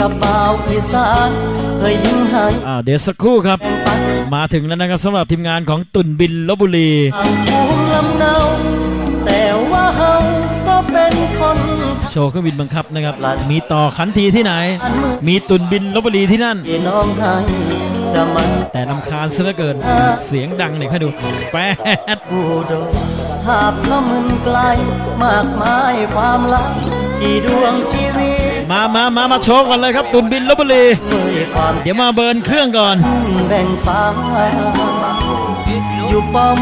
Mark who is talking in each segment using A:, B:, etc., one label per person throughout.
A: กับบ่าวอีสานเคยยิ้มให้
B: อ่าเดี๋ยวสักครู่ครับ
A: แบ่งปัน
B: มาถึงแล้วนะครับสำหรับทีมงานของตุนบินลบบุรี
A: ทางภูมิลำเนาแต่ว่าเฮาก็เป็นคน
B: โชว์เครื่องบินบังคับนะครับ มีต่อขันทีที่ไหน มีตุนบินลบบุรีที่นั่น
A: ที่น้องให้จะมัน
B: แต่ลำคาญเสียเหลือเกิน เสียงดังเนี่ยค่อยดูแปด
A: ผู้โดนภาพละมึนไกลมากมายความลับที่ดวงชีวิต
B: มามามามาโชว์กันเลยครับตุนบินลบบุรี
A: ด้วยความ
B: เดี๋ยวมาเบิร์นเครื่องก่อน
A: แบ่งฟ้าอยู่ป้อม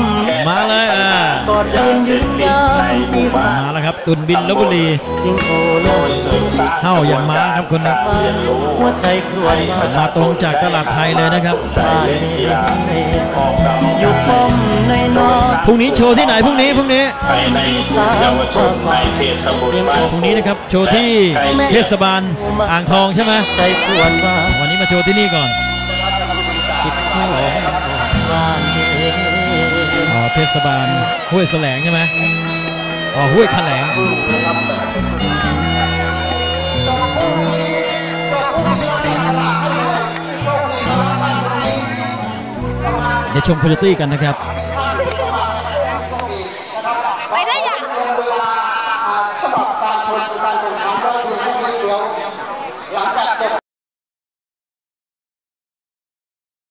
B: มาเลยอ่า
A: กอดเดินยืนยามตีสาม
B: มาแล้วครับ ตุนบินลบบุรี
A: เสียงโอโล
B: เท่าอย่างม้าครับคนนี้
A: หัวใจครวญมา
B: มาตรงจากตลาดไทยเลยนะครับ พรุ่งนี้โชว์ที่ไหนพรุ่งนี้พรุ่งนี้
C: ภายในเยาวชนในเขตตำบลบ้าน
B: พรุ่งนี้นะครับโชว์ที่เทศบาลอ่างทองใช่ไหม
A: ใจครวญว่า
B: วันนี้มาโชว์ที่นี่ก่อน
A: คิดของบ้านเอง
B: อ๋อเทศบาลห้วยแสลงใช่ไหมอ๋อห้วยแถลงเดี๋ยวชมโคโยตี้กันนะครับ 아